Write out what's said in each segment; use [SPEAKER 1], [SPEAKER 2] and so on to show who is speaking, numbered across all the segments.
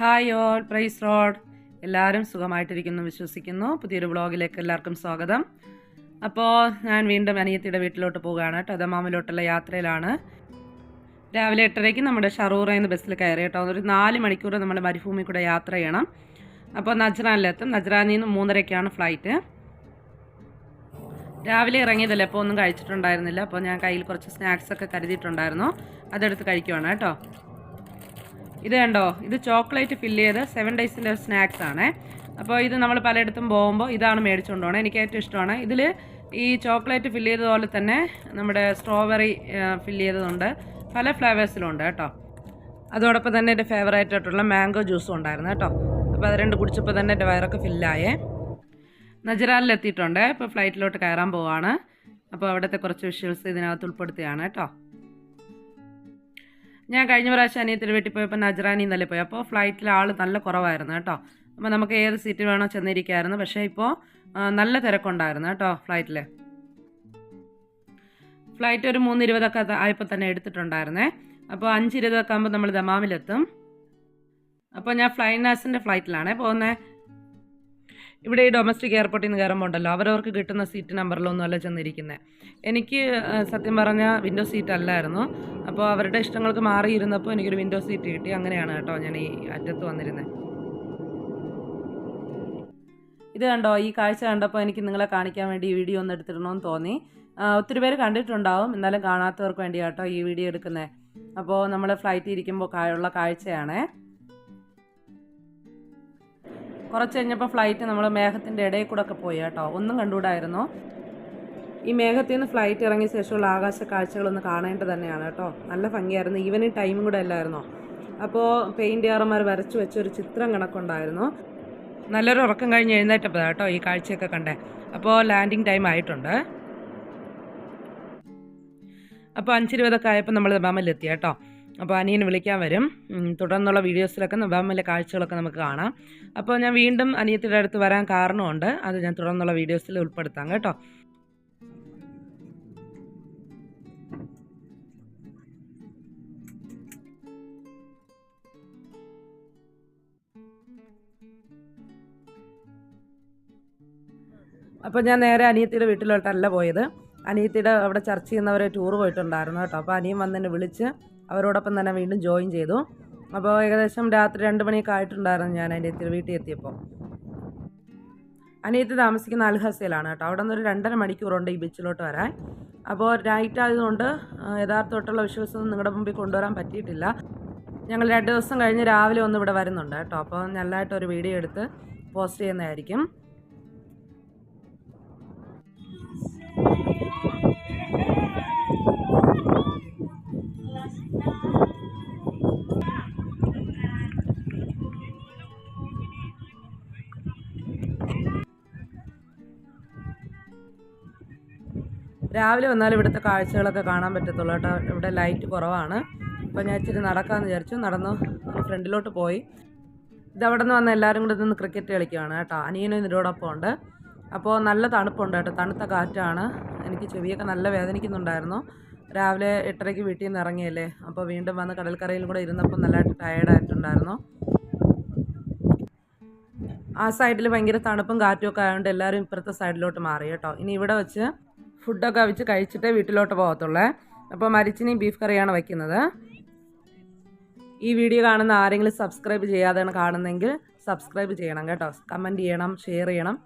[SPEAKER 1] Hi all price road എല്ലാവരും സുഖമായിട്ടിരിക്കുന്നു വിശ്വസിക്കുന്നു. പുതിയൊരു വ്ളോഗിലേക്ക് എല്ലാവർക്കും സ്വാഗതം. അപ്പോൾ ഞാൻ വീണ്ടും അനിയത്തിയുടെ വീട്ടിലോട്ട് പോവുകയാണ് കേട്ടോ. അതമാമിലോട്ടുള്ള യാത്രയിലാണ്. രാവിലെ എട്ടരയ്ക്ക് നമ്മുടെ ഷറൂറയിൽ നിന്ന് ബസ്സിൽ കയറി കേട്ടോ. ഒരു നാല് മണിക്കൂർ നമ്മൾ മരുഭൂമി കൂടെ യാത്ര ചെയ്യണം. അപ്പോൾ നജ്റാനിലെത്തും നജ്റാനിൽ നിന്ന് മൂന്നരയ്ക്കാണ് ഫ്ലൈറ്റ് രാവിലെ ഇറങ്ങിയതല്ലേ? അപ്പോൾ ഒന്നും കഴിച്ചിട്ടുണ്ടായിരുന്നില്ല. അപ്പോൾ ഞാൻ കയ്യിൽ കുറച്ച് സ്നാക്സ് ഒക്കെ കരുതിയിട്ടുണ്ടായിരുന്നു. അതെടുത്ത് കഴിക്കുവാണ് കേട്ടോ. ഇത് കണ്ടോ? ഇത് ചോക്ലേറ്റ് ഫില്ല് ചെയ്ത് സെവൻ ഡേയ്സിന്റെ സ്നാക്സ് ആണ്. അപ്പോൾ ഇത് നമ്മൾ പലയിടത്തും പോകുമ്പോൾ ഇതാണ് മേടിച്ചുകൊണ്ട് പോകണം എനിക്ക് ഏറ്റവും ഇഷ്ടമാണ്. ഇതിൽ ഈ ചോക്ലേറ്റ് ഫില്ല് ചെയ്തതുപോലെ തന്നെ നമ്മുടെ സ്ട്രോബെറി ഫില്ല് ചെയ്തതുണ്ട്. പല ഫ്ലേവേഴ്സിലുണ്ട് കേട്ടോ. അതോടൊപ്പം തന്നെ എന്റെ ഫേവറേറ്റ് ആയിട്ടുള്ള മാംഗോ ജ്യൂസും ഉണ്ടായിരുന്നു കേട്ടോ. അപ്പോൾ അത് രണ്ട് കുടിച്ചപ്പോൾ തന്നെ എന്റെ വയറൊക്കെ ഫില്ലായേ നജറാലിലെത്തിയിട്ടുണ്ട് ഇപ്പോൾ ഫ്ലൈറ്റിലോട്ട് കയറാൻ പോവാണ്. അപ്പോൾ അവിടുത്തെ കുറച്ച് വിഷ്വൽസ് ഇതിനകത്ത് ഉൾപ്പെടുത്തുകയാണ് കേട്ടോ. ഞാൻ കഴിഞ്ഞ പ്രാവശ്യം അനിയത്തിൽ വീട്ടിൽ പോയപ്പോൾ നജറാനി എന്നല്ലേ പോയി? അപ്പോൾ ഫ്ലൈറ്റിൽ ആൾ നല്ല കുറവായിരുന്നു കേട്ടോ. അപ്പോൾ നമുക്ക് ഏത് സീറ്റ് വേണോ ചെന്നിരിക്കായിരുന്നു. പക്ഷേ ഇപ്പോൾ നല്ല തിരക്കുണ്ടായിരുന്നു കേട്ടോ ഫ്ലൈറ്റിൽ ഫ്ലൈറ്റ് ഒരു മൂന്ന് ഇരുപതൊക്കെ ആയപ്പോൾ തന്നെ എടുത്തിട്ടുണ്ടായിരുന്നേ. അപ്പോൾ അഞ്ച് ഇരുപതൊക്കെ ആകുമ്പോൾ നമ്മൾ ദമാമിലെത്തും. അപ്പോൾ ഞാൻ ഫ്ലൈനാസിന്റെ ഫ്ലൈറ്റിലാണേ പോകുന്നത് ഇവിടെ ഈ ഡൊമസ്റ്റിക് എയർപോർട്ടിൽ നിന്ന് കയറുമ്പോൾ ഉണ്ടല്ലോ അവരവർക്ക് കിട്ടുന്ന സീറ്റ് നമ്പറിലൊന്നും അല്ല ചെന്നിരിക്കുന്നത് എനിക്ക് സത്യം പറഞ്ഞാൽ വിൻഡോ സീറ്റ് അല്ലായിരുന്നു. അപ്പോൾ അവരുടെ ഇഷ്ടങ്ങൾക്ക് മാറിയിരുന്നപ്പോൾ എനിക്കൊരു വിൻഡോ സീറ്റ് കിട്ടി. അങ്ങനെയാണ് കേട്ടോ ഞാൻ ഈ അറ്റത്ത് വന്നിരുന്നത് ഇത് കണ്ടോ ഈ കാഴ്ച കണ്ടപ്പോൾ എനിക്ക് നിങ്ങളെ കാണിക്കാൻ വേണ്ടി ഈ വീഡിയോ ഒന്ന് എടുത്തിടണമെന്ന് തോന്നി. ഒത്തിരി പേര് കണ്ടിട്ടുണ്ടാവും. എന്നാലും കാണാത്തവർക്ക് വേണ്ടി കേട്ടോ ഈ വീഡിയോ എടുക്കുന്നത് അപ്പോൾ നമ്മൾ ഫ്ലൈറ്റ് ഇരിക്കുമ്പോൾ ഉള്ള കാഴ്ചയാണേ. കുറച്ച് കഴിഞ്ഞപ്പോൾ ഫ്ലൈറ്റ് നമ്മൾ മേഘത്തിന്റെ ഇടയിൽ കൂടെ ഒക്കെ പോയി കേട്ടോ. ഒന്നും കണ്ടുകൂടായിരുന്നു. ഈ മേഘത്തിൽ നിന്ന് ഫ്ലൈറ്റ് ഇറങ്ങിയ ശേഷമുള്ള ആകാശ കാഴ്ചകളൊന്ന് കാണേണ്ടത് തന്നെയാണ് കേട്ടോ. നല്ല ഭംഗിയായിരുന്നു. ഈവനിങ് ടൈമും കൂടെ അല്ലായിരുന്നോ. അപ്പോൾ പെയിന്റുകാരന്മാർ വരച്ചു വെച്ച ഒരു ചിത്രം കണക്കുണ്ടായിരുന്നു. നല്ലൊരു ഉറക്കം കഴിഞ്ഞ് എഴുന്നേറ്റപ്പോൾ കേട്ടോ ഈ കാഴ്ചയൊക്കെ കണ്ടേ. അപ്പോൾ ലാൻഡിങ് ടൈം ആയിട്ടുണ്ട്. അപ്പോൾ അഞ്ചിരുപതൊക്കെ ആയപ്പോൾ നമ്മൾ നബാമിലെത്തി കേട്ടോ. അപ്പോൾ അനിയനെ വിളിക്കാൻ വരും. തുടർന്നുള്ള വീഡിയോസിലൊക്കെ നബാമിലെ കാഴ്ചകളൊക്കെ നമുക്ക് കാണാം. അപ്പോൾ ഞാൻ വീണ്ടും അനിയത്തിയുടെ അടുത്ത് വരാൻ കാരണമുണ്ട്. അത് ഞാൻ തുടർന്നുള്ള വീഡിയോസിൽ ഉൾപ്പെടുത്താം കേട്ടോ. അപ്പോൾ ഞാൻ നേരെ അനിയത്തിയുടെ വീട്ടിലോട്ടല്ല പോയത്. അനിയത്തിയുടെ അവിടെ ചർച്ച ചെയ്യുന്നവരെ ടൂർ പോയിട്ടുണ്ടായിരുന്നു കേട്ടോ. അപ്പോൾ അനിയൻ വന്നെന്നെ വിളിച്ച് അവരോടൊപ്പം തന്നെ വീണ്ടും ജോയിൻ ചെയ്തു. അപ്പോൾ ഏകദേശം രാത്രി രണ്ട് മണിയൊക്കെ ആയിട്ടുണ്ടായിരുന്നു ഞാൻ അനിയത്തിയുടെ വീട്ടിൽ എത്തിയപ്പോൾ. അനിയത്തി താമസിക്കുന്ന അൽഹസയിലാണ് കേട്ടോ. അവിടെ നിന്നൊരു രണ്ടര മണിക്കൂറുണ്ട് ഈ ബീച്ചിലോട്ട് വരാൻ. അപ്പോൾ നൈറ്റ് ആയതുകൊണ്ട് യഥാർത്ഥമായിട്ടുള്ള വിഷ്വൽസ് ഒന്നും നിങ്ങളുടെ മുമ്പിൽ കൊണ്ടുവരാൻ പറ്റിയിട്ടില്ല. ഞങ്ങൾ രണ്ട് ദിവസം കഴിഞ്ഞ് രാവിലെ ഒന്ന് ഇവിടെ വരുന്നുണ്ട് കേട്ടോ. അപ്പോൾ നല്ലതായിട്ടൊരു വീഡിയോ എടുത്ത് പോസ്റ്റ് ചെയ്യുന്നതായിരിക്കും. രാവിലെ വന്നാൽ ഇവിടുത്തെ കാഴ്ചകളൊക്കെ കാണാൻ പറ്റത്തുള്ളൂ കേട്ടോ. ഇവിടെ ലൈറ്റ് കുറവാണ്. അപ്പോൾ ഞാൻ ഇച്ചിരി നടക്കാമെന്ന് വിചാരിച്ചു. നടന്നു ഫ്രണ്ടിലോട്ട് പോയി. ഇതവിടെ നിന്ന് വന്ന എല്ലാവരും കൂടെ നിന്ന് ക്രിക്കറ്റ് കളിക്കുകയാണ് കേട്ടോ. അനിയനും ഇതിനോടൊപ്പം ഉണ്ട്. അപ്പോൾ നല്ല തണുപ്പുണ്ട് കേട്ടോ. തണുത്ത കാറ്റാണ്. എനിക്ക് ചെവിയൊക്കെ നല്ല വേദനിക്കുന്നുണ്ടായിരുന്നു. രാവിലെ എട്ടരയ്ക്ക് വീട്ടിൽ നിന്ന് ഇറങ്ങിയല്ലേ? അപ്പോൾ വീണ്ടും വന്ന് കടൽക്കരയിൽ കൂടെ ഇരുന്നപ്പോൾ നല്ലതായിട്ട് ടയേർഡായിട്ടുണ്ടായിരുന്നു ആ സൈഡിൽ ഭയങ്കര തണുപ്പും കാറ്റും ഒക്കെ ആയതുകൊണ്ട് എല്ലാവരും ഇപ്പുറത്തെ സൈഡിലോട്ട് മാറി കേട്ടോ. ഇനി ഇവിടെ വെച്ച് ഫുഡൊക്കെ വെച്ച് കഴിച്ചിട്ടേ വീട്ടിലോട്ട് പോകത്തുള്ളേ. അപ്പോൾ മരിച്ചിനി ബീഫ് കറിയാണ് വയ്ക്കുന്നത് ഈ വീഡിയോ കാണുന്ന ആരെങ്കിലും സബ്സ്ക്രൈബ് ചെയ്യാതെയാണ് കാണുന്നതെങ്കിൽ സബ്സ്ക്രൈബ് ചെയ്യണം കേട്ടോ. കമന്റ് ചെയ്യണം ഷെയർ ചെയ്യണം.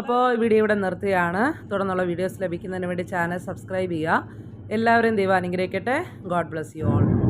[SPEAKER 1] അപ്പോൾ വീഡിയോ ഇവിടെ നിർത്തുകയാണ്. തുടർന്നുള്ള വീഡിയോസ് ലഭിക്കുന്നതിന് വേണ്ടി ചാനൽ സബ്സ്ക്രൈബ് ചെയ്യുക. എല്ലാവരും ദൈവം അനുഗ്രഹിക്കട്ടെ. God bless you all